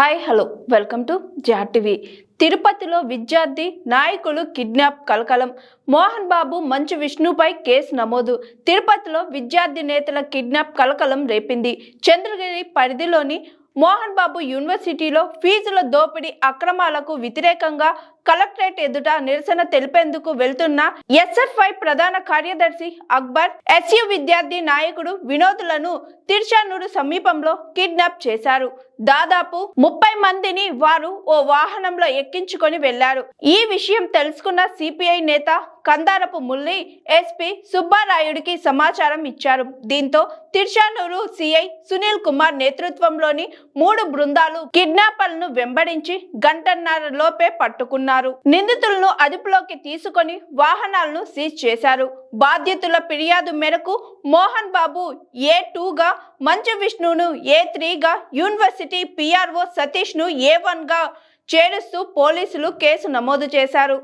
Hi hello. Welcome to జాటివి తిరుపతిలో విద్యార్థి నాయకులు కిడ్నాప్ కలకలం. మోహన్ బాబు మంచు విష్ణుపై కేసు నమోదు. తిరుపతిలో విద్యార్థి నేతల కిడ్నాప్ కలకలం రేపింది. చంద్రగిరి పరిధిలోని మోహన్ బాబు యూనివర్సిటీలో ఫీజుల దోపిడీ అక్రమాలకు వ్యతిరేకంగా కలెక్టరేట్ ఎదుట నిరసన తెలిపేందుకు వెళ్తున్న ఎస్ఎఫ్ఐ ప్రధాన కార్యదర్శి అక్బర్ ఎస్యు విద్యార్థి నాయకుడు వినోదులను తిర్చానూరు సమీపంలో కిడ్నాప్ చేశారు. దాదాపు ముప్పై మందిని వారు ఓ వాహనంలో ఎక్కించుకొని వెళ్ళారు. ఈ విషయం తెలుసుకున్న సిపిఐ నేత కందారపు ముల్లి ఎస్పీ సుబ్బారాయుడికి సమాచారం ఇచ్చారు. దీంతో తిర్చానూరు సిఐ సునీల్ కుమార్ నేతృత్వంలోని మూడు బృందాలు కిడ్నాపర్లను వెంబడించి గంటన్నర లోపే పట్టుకున్నారు. నిందితులను అదుపులోకి తీసుకొని వాహనాలను సీజ్ చేశారు. బాధ్యతల ఫిర్యాదు మేరకు మోహన్ బాబు ఏ టూగా మంచు విష్ణును ఏ త్రీగా యూనివర్సిటీ పిఆర్ఓ సతీష్ను ఏ వన్గా చేరుస్తూ పోలీసులు కేసు నమోదు చేశారు.